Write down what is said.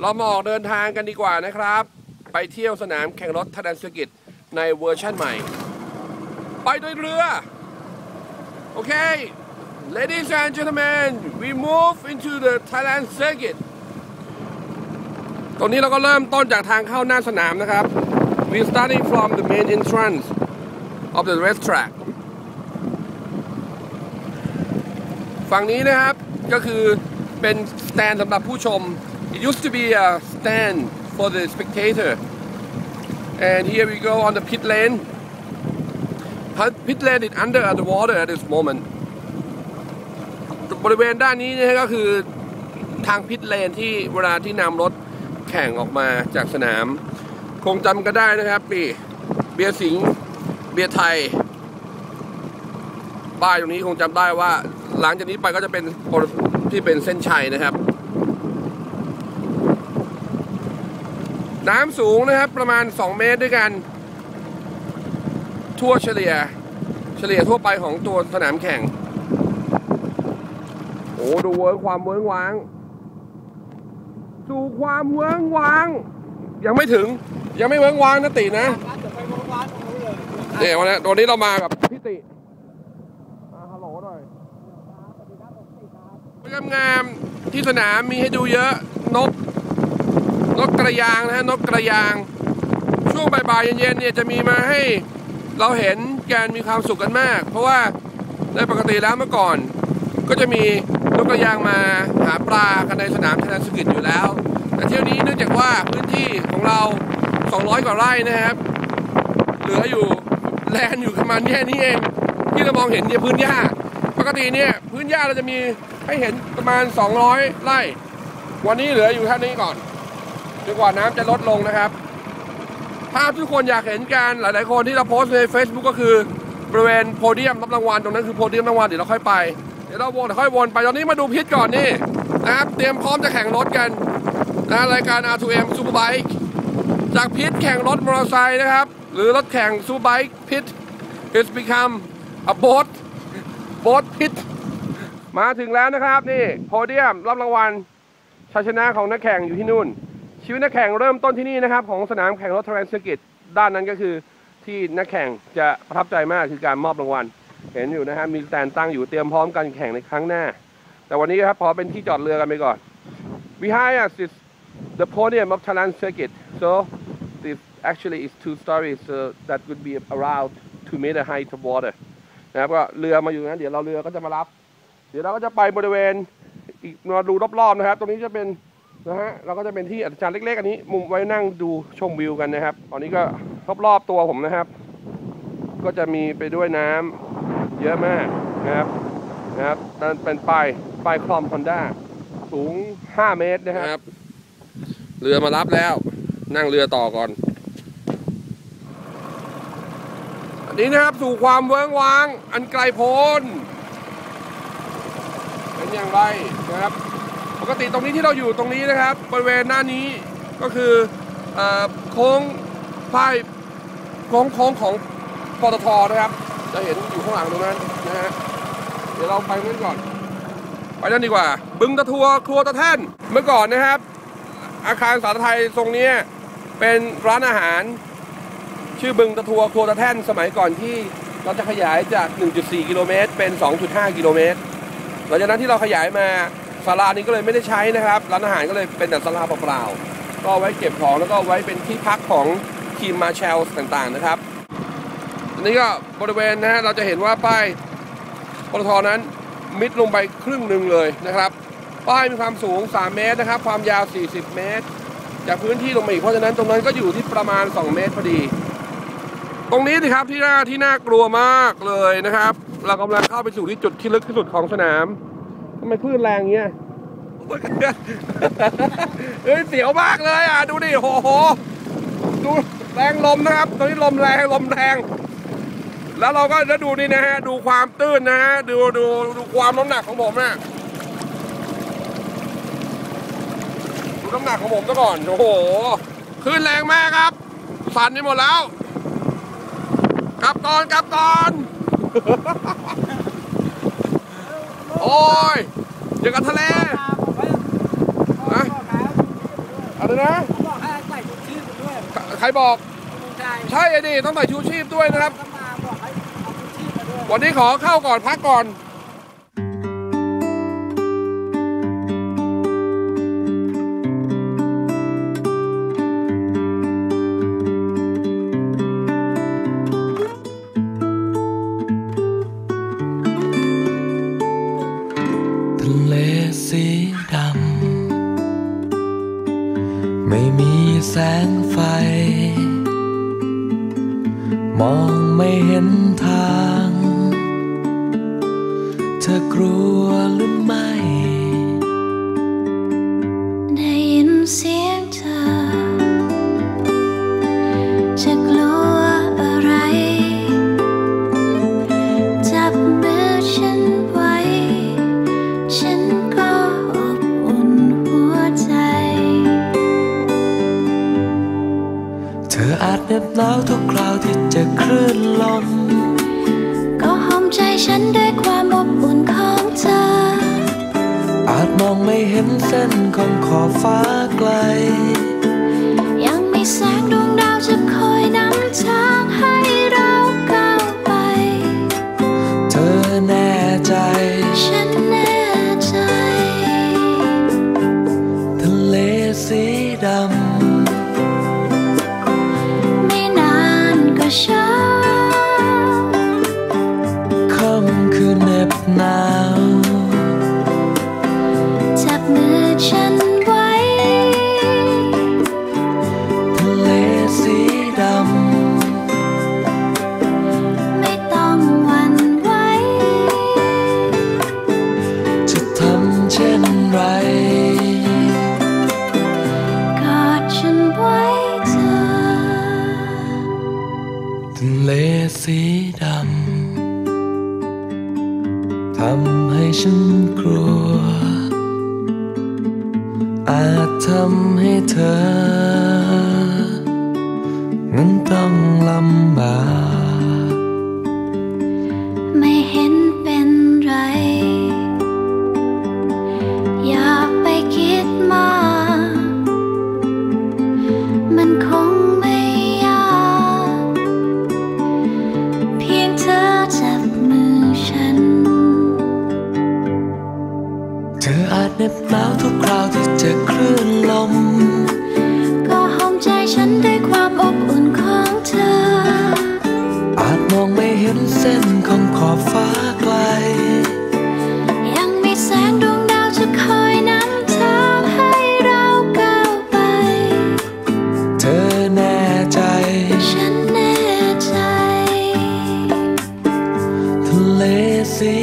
เรามาออกเดินทางกันดีกว่านะครับ ไปเที่ยวสนามแข่งรถทันสกิจในเวอร์ชั่นใหม่ ไปด้วยเรือ โอเค ladies and gentlemen we move into the Thailand circuit ตรงนี้เราก็เริ่มต้นจากทางเข้าหน้าสนามนะครับ we starting from the main entrance of the racetrack ฝั่งนี้นะครับก็คือเป็นสแตนสำหรับผู้ชม it used to be a stand for the spectator and here we go on the pit lane pit lane is under the water at this moment บริเวณด้านนี้นะก็คือทางพิทเลนที่เวลาที่นำรถแข่งออกมาจากสนาม คงจำกันได้นะครับปีเบียร์สิงเบียร์ไทย ป้ายตรงนี้คงจำได้ว่า หลังจากนี้ไปก็จะเป็นที่เป็นเส้นชัยนะครับ น้ำสูงนะครับ ประมาณ 2 เมตรด้วยกัน ทั่วเฉลี่ย เฉลี่ยทั่วไปของตัวสนามแข่ง โอ้ดูเวิร์กความเวิร์กว้างสู่ความเวิร์กว้าง ยังไม่ถึงยังไม่เวิร์กว้างนะตินะเดี๋ยววันนี้ตัวนี้เรามากับพี่ติมาฮัลโหลหน่อย งามๆที่สนามมีให้ดูเยอะนก นกกระยางนะฮะนกกระยาง ช่วงบ่ายๆเย็นๆเนี่ยจะมีมาให้เราเห็นการมีความสุขกันมาก เพราะว่าในปกติแล้วเมื่อก่อน ก็จะมีนกกระยางมาหาปลากันในสนามทนสกิจอยู่แล้ว แต่เที่ยวนี้เนื่องจากว่าพื้นที่ของเรา 200 กว่าไร่นะครับ เหลืออยู่แลนอยู่ประมาณแค่นี้เองที่เรามองเห็นเนี่ยพื้นหญ้า ปกติเนี่ยพื้นหญ้าเราจะมี ให้เห็นประมาณ 200 ไร่ วันนี้เหลืออยู่แค่นี้ก่อนจนกว่าน้ำจะลดลงนะครับ ภาพทุกคนอยากเห็นกันหลาย ๆ คนที่เราโพสใน Facebook ก็คือบริเวณโพเดียมรับรางวัลตรงนั้นคือโพเดียมรางวัลเดี๋ยวเราค่อยไปเดี๋ยวเราวนเดี๋ยวค่อยวนไปตอนนี้มาดูพิษก่อนนี่นะครับเตรียมพร้อมจะแข่งรถกันนะรายการ R2M Superbike จากพิษแข่งรถมอเตอร์ไซค์นะครับ หรือรถแข่ง Superbike พิษ it's become a boat boat pit มาถึงแล้วนะครับนี่โพเดียมรับรางวัลชัยชนะของนักแข่งอยู่ที่นู่น ชีวิตนักแข่งเริ่มต้นที่นี่นะครับ ของสนามแข่งรถทรานสกิตด้านนั้นก็คือที่นักแข่งจะประทับใจมากคือการมอบรางวัล เห็นอยู่นะครับมีแตนตั้งอยู่เตรียมพร้อมการแข่งในครั้งหน้า แต่วันนี้ครับพอเป็นที่จอดเรือกันไปก่อน behind us is the podium of Thailand circuit so this actually is two stories so that would be around two meter height of water นะครับก็เรือมาอยู่นั้นเดี๋ยวเราเรือก็จะมารับ เดี๋ยวเราก็จะไปบริเวณอีกมาดูรอบๆนะครับ ตรงนี้จะเป็นนะฮะเราก็จะเป็นที่อาจารย์เล็กๆอันนี้ มุมไว้นั่งดูชมวิวกันนะครับตอนนี้ก็รอบๆตัวผมนะครับ ก็จะมีไปด้วยน้ำเยอะมากนะครับนะครับนั่นเป็นป้ายป้ายคลอมฮอนด้าสูง 5 เมตรนะครับ เรือมารับแล้ว นั่งเรือต่อก่อน อันนี้นะครับสู่ความเวิ้งว้าง อันไกลโพ้น อย่างไรนะครับ ปกติตรงนี้ที่เราอยู่ตรงนี้นะครับบริเวณหน้านี้ก็คือโค้งป้ายโค้งโค้งของปตทนะครับ จะเห็นอยู่ข้างหลังตรงนั้นนะฮะเดี๋ยวเราไปนั่นก่อน ไปนั่นดีกว่า บึงตะทัวครัวตะแท่นเมื่อก่อนนะครับ อาคารสาธไทยตรงนี้เป็นร้านอาหาร ชื่อบึงตะทัวครัวตะแท่นสมัยก่อนที่เราจะขยายจาก 1.4 กิโลเมตรเป็น 2.5 กิโลเมตร ลังจากนั้นที่เราขยายมาศาลานี้ก็เลยไม่ได้ใช้นะครับร้านอาหารก็เลยเป็นแต่ศาลาเปล่าๆก็ไว้เก็บของแล้วก็ไว้เป็นที่พักของทีมมาแชลต่างๆนะครับอันนี้ก็บริเวณนะฮะเราจะเห็นว่าป้ายปตทนั้นมิดลงไปครึ่งหนึ่งเลยนะครับ ป้ายมีความสูง 3 เมตรนะครับ ความยาว 40 เมตร จากพื้นที่ลงมาอีกเพราะฉะนั้นตรงนั้นก็อยู่ที่ประมาณ 2 เมตรพอดี ตรงนี้สิครับที่น่าที่น่ากลัวมากเลยนะครับ เรากำลังเข้าไปสู่ที่จุดที่ลึกที่สุดของสนามทำไมคลื่นแรงเงี้ยเฮ้ยเสียวมากเลยอะดูดิโอ้โหดูแรงลมนะครับ ตอนนี้ลมแรงลมแรงแล้วเราก็จะดูนี่นะฮะดูความตื้นนะฮะดูดูดูความน้ำหนักของผมนะดูน้ำหนักของผมซะก่อนโอ้โหคลื่นแรงมากครับ สั่นไปหมดแล้ว กลับก่อนกลับก่อน โอ้ย่างกับทะเลนะอะไรนะ บอกให้ใส่ชุดชีพด้วยใครบอกใช่ใช่ไอ้ดิต้องใส่ชูชีพด้วยนะครับก็มาบอกให้เอาชุดชีพมาด้วย วันนี้ขอเข้าก่อนพักก่อน แสงไฟ มองไม่เห็นทาง เธอกลัวหรือไม่ ได้ยินเสียง ลื่นลม ก็หอมใจฉันด้วยความอบอุ่นของเธอ อาจมองไม่เห็นเส้นของขอบฟ้าไกล สีดำทำให้ฉันกลัว อาจทำให้เธอ นั้นต้องลำบาก สี